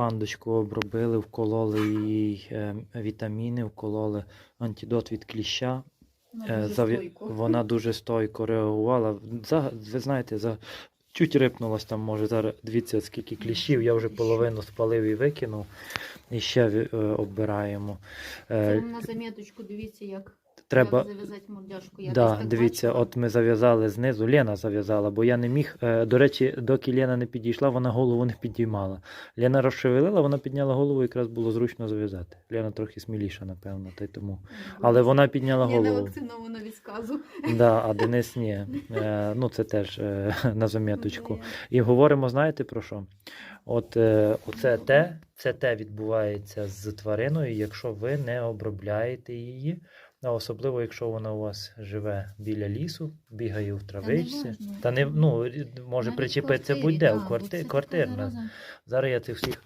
пандочку обробили, вкололи їй е, вітаміни, вкололи антидот від кліща. Е, заві- Вона дуже стойко реагувала. За, ви знаєте, за чуть рипнулась там, може зараз дивіться, скільки кліщів. Я вже половину спалив і викинув. І ще е, оббираємо. Це на заміточку, дивіться, як треба, зав'язати мордяшку. Я да, дивіться, бачила. от ми зав'язали знизу, Лена зав'язала, бо я не міг. е, До речі, доки Лена не підійшла, вона голову не підіймала. Лена розшевелила, вона підняла голову, якраз було зручно зав'язати. Лена трохи сміліша, напевно, та й тому. Але вона підняла Я не сказу. Да, а Денис ні. Е, ну, це теж е, на заміточку. І говоримо, знаєте про що? От е, оце те, це те відбувається з твариною, якщо ви не обробляєте її. А особливо, якщо вона у вас живе біля лісу, бігає в травичці. важно. Та не ну, може Навіть причепитися будь-де така квартирна. Зараз я цих всіх